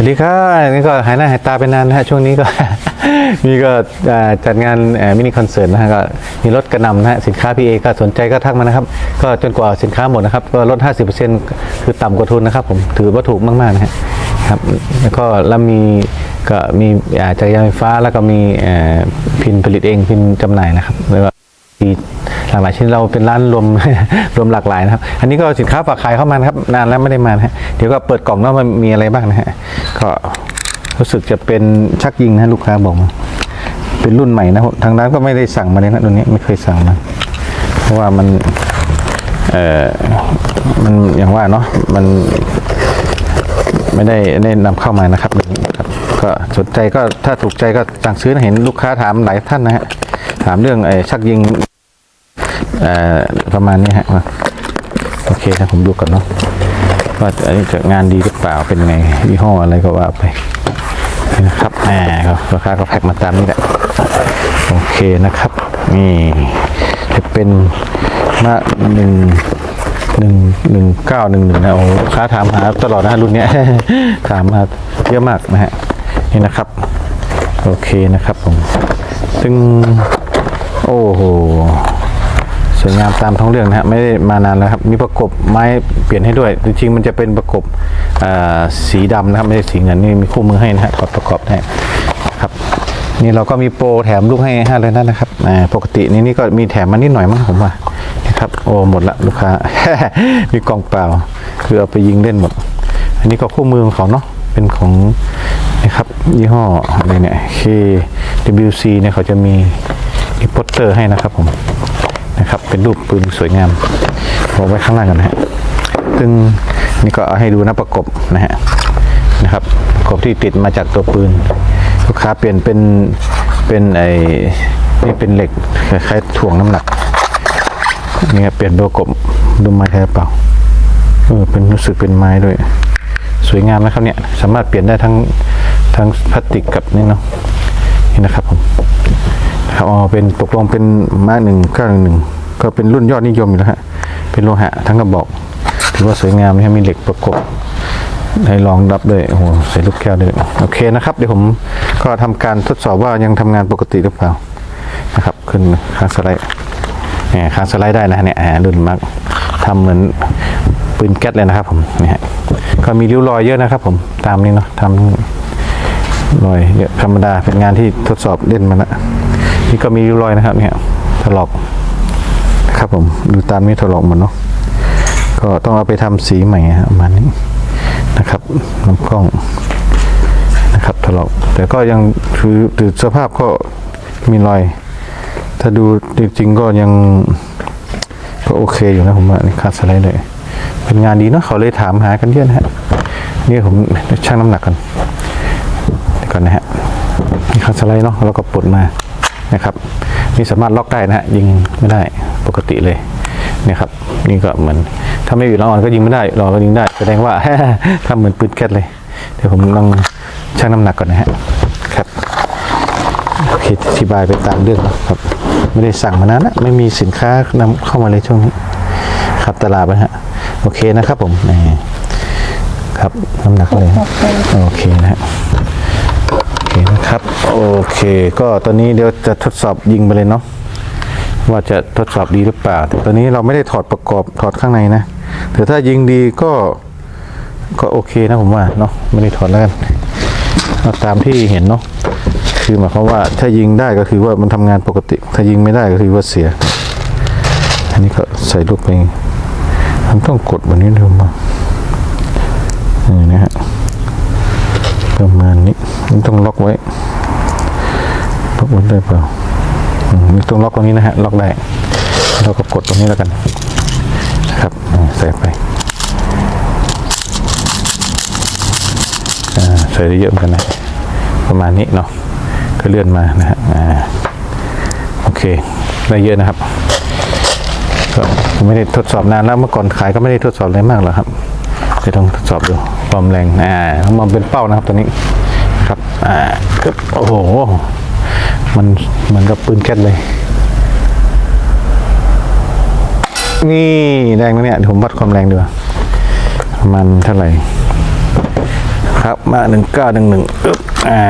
สวัสดีครับนี่ก็หายหน้าหายตาไปนานนะฮะช่วงนี้ก็ มีก็จัดงานมินิคอนเสิร์ตนะฮะก็มีรถกระนำนะฮะสินค้าพีเอก็สนใจก็ทักมานะครับ ก็จนกว่าสินค้าหมดนะครับ ก็ลด 50%คือต่ำกว่าทุนนะครับผมถือว่าถูกมากๆนะฮะครับแล้วก็แล้วมีก็มีอาจักรยานไฟฟ้าแล้วก็มีพินผลิตเองพินจำหน่ายนะครับแล้วก็มี หลากหลายชิ้นเราเป็นร้านรวม รวมหลากหลายนะครับ อันนี้ก็สินค้าฝากขายเข้ามานครับ นานแล้วไม่ได้มานะฮะเดี๋ยวก็เปิดกล่องแล้วมันมีอะไรบ้างนะฮะก็รู้สึกจะเป็นชักยิงนะลูกค้าบอกมาเป็นรุ่นใหม่นะทางร้านก็ไม่ได้สั่งมาเลยนะตัวนี้ไม่เคยสั่งมาเพราะว่ามันเอ่อมันอย่างว่าเนาะมันไม่ได้ได้นำเข้ามานะครับแบบนี้ครับก็สนใจก็ถ้าถูกใจก็สั่งซื้อนะเห็นลูกค้าถามหลายท่านนะฮะถามเรื่องไอ้ชักยิง ประมาณนี้ฮะโอเคนะผมดูก่อนเนาะว่าอันนี้จะงานดีหรือเปล่าเป็นไงยี่ห้ออะไรก็ว่าไปนะครับแหมราคาก็แพ็คมาตามนี้แหละโอเคนะครับ นี่จะเป็นมาหนึ่งหนึ่งหนึ่งเก้าหนึ่งหนึ่งนะโอ้ลูกค้าถามหาตลอดนะรุ่นนี้ถามมาเยอะมากนะฮะนี่นะครับ โอเคนะครับผมซึ่งโอ้โห สวยงามตามท้องเรื่องนะฮะไม่ได้มานานแล้วครับ มีประกบไม้เปลี่ยนให้ด้วย จริงๆมันจะเป็นประกบสีดำนะครับไม่ใช่สีเงินนี่มีคู่มือให้นะฮะถอดประกอบได้ครับนี่เราก็มีโปรแถมลูกให้ห้าเลยนะครับปกตินี่นี่ก็มีแถมมานิดหน่อยมั้งผมว่าครับโอ้หมดละลูกค้า มีกล่องเปล่า คือเอาไปยิงเล่นหมด อันนี้ก็คู่มือของเขาเนาะเป็นของนะครับยี่ห้ออะไรเนี่ย KWC เนี่ยเขาจะมีโปสเตอร์ให้นะครับผม นะครับ เป็นรูปปืนสวยงามเอาไว้ข้างล่างกันนะฮะซึ่งนี่ก็เอาให้ดูนะประกบนะฮะนะครับประกบที่ติดมาจากตัวปืน ลูกค้าเปลี่ยนเป็นเป็นไอ้นี่เป็นเหล็กคล้ายๆถ่วงน้ำหนักนี่ครับเปลี่ยนตัวกบดูไม้แท้เปล่าเออเป็นรู้สึกเป็นไม้ด้วย สวยงามนะครับเนี่ยสามารถเปลี่ยนได้ทั้งทั้งพลาสติกกับนี่เนาะนี่นะครับผม อ๋อเป็นตกลงเป็นมาหนึ่งเก้าหนึ่งหนึ่งก็เป็นรุ่นยอดนิยมอยู่แล้วฮะเป็นโลหะทั้งกระบอกถือว่าสวยงามนะครับมีเหล็กประกบให้ลองรับด้วยโอ้โหใส่ลูกแก้วด้วยโอเคนะครับ เดี๋ยวผมก็ทำการทดสอบว่ายังทำงานปกติหรือเปล่านะครับ ขึ้นค้างสไลด์แหมค้างสไลด์ได้นะเนี่ยรุ่นมากทำเหมือนปืนแก๊สเลยนะครับผมเนี่ยฮะก็มีริ้วรอยเยอะนะครับ ผมตามนี้เนาะทำรอยเยอะธรรมดาเป็นงานที่ทดสอบเล่นมาแล้ว นี่ก็มีริ้วรอยนะครับเนี่ยถลอกครับผมดูตามนี้ถลอกหมดเนาะก็ต้องเอาไปทำสีใหม่ฮะประมาณนี้นะครับลำกล้องนะครับถลอกแต่ก็ยังคือถือสภาพก็มีรอย ถ้าดูจริงๆก็ยังก็โอเคอยู่นะผมว่านี่คาดสไลด์เลย เป็นงานดีเนาะเขาเลยถามหากันเยอะนะฮะนี่ผมชั่งน้ำหนักกันก่อนนะฮะนี่คาดสไลด์เนาะแล้วก็ปลดมา นะครับนี่สามารถล็อกได้นะฮะยิงไม่ได้ปกติเลยนี่ครับนี่ก็เหมือนถ้าไม่อยู่ละอ่อนก็ยิงไม่ได้รอก็ยิงได้แสดงว่าทำเหมือนปืนแก๊สเลยเดี๋ยวผมลองชั่งน้ำหนักก่อนนะฮะครับโอเคอธิบายไปตามเรื่องนะครับไม่ได้สั่งมานานแล้วไม่มีสินค้านำเข้ามาเลยช่วงนี้ครับตลาดนะฮะโอเคนะครับผมนี่ครับน้ำหนักเลยโอเคนะฮะ ครับโอเคก็ตอนนี้เดี๋ยวจะทดสอบยิงไปเลยเนาะว่าจะทดสอบดีหรือเปล่าแต่ตอนนี้เราไม่ได้ถอดประกอบถอดข้างในนะแต่ถ้ายิงดีก็ก็โอเคนะผมว่าเนาะไม่ได้ถอดแล้วกันเอาตามที่เห็นเนาะคือหมายความว่าถ้ายิงได้ก็คือว่ามันทำงานปกติ ถ้ายิงไม่ได้ก็คือว่าเสีย อันนี้ก็ใส่ลูกไปมันต้องกดแบบนี้ดูมานี่างนะฮะ ประมาณนี้มันต้องล็อกไว้ล็อกไว้ได้เปล่าอืมมีตรงล็อกตรงนี้นะฮะล็อกได้เราก็กดตรงนี้แล้วกันนะครับใส่ไปอ่าใส่ได้เยอะเหมือนกันนะประมาณนี้เนาะก็เลื่อนมานะฮะอ่าโอเคได้เยอะนะครับก็ไม่ได้ทดสอบนานแล้วเมื่อก่อนขายก็ไม่ได้ทดสอบอะไรมากหรอกครับ จะต้องทดสอบดูความแรงอ่าต้องมองเป็นเป้านะครับตัวนี้ครับอ่าครับโอ้โหมันเหมือนกับปืนแก๊สเลย นี่แรงนะเนี่ยเดี๋ยวผมวัดความแรงดูประมาณเท่าไหร่ครับมาหนึ่งเก้าหนึ่งหนึ่งอึ๊บอ่า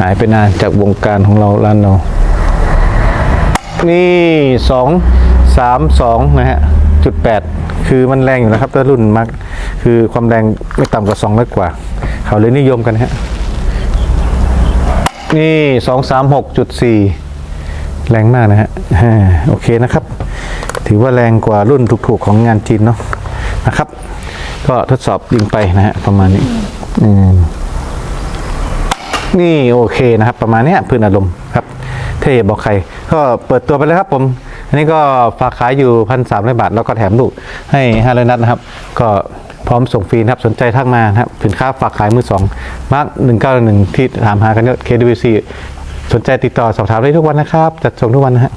หายไปนานจากวงการของเราล้านเรานี่สองสามสองนะฮะ จุดแปดคือมันแรงอยู่นะครับถ้ารุ่นมักคือความแรงไม่ต่ำกว่าสองร้อยกว่า เขาเลยนิยมกันฮะนี่สองสามหกจุดสี่แรงมากนะฮะโอเคนะครับ ถือว่าแรงกว่ารุ่นถูกๆของงานจีนเนาะนะครับ ก็ทดสอบยิงไปนะฮะประมาณนี้อืมนี่โอเคนะครับ ประมาณเนี้ยพื้นอารมณ์ครับ เท่บอกใคร ก็เปิดตัวไปแล้วครับผม อันนี้ก็ฝากขายอยู่พันสามร้อยบาท แล้วก็แถมลูกให้ห้าร้อยนัดนะครับ ก็พร้อมส่งฟรีนะครับสนใจทักมาครับ สินค้าฝากขายมือสองมาร์กหนึ่งเก้าหนึ่งที่ถามหากันเยอะ KWC สนใจติดต่อสอบถามได้ทุกวันนะครับ จัดส่งทุกวันนะฮะ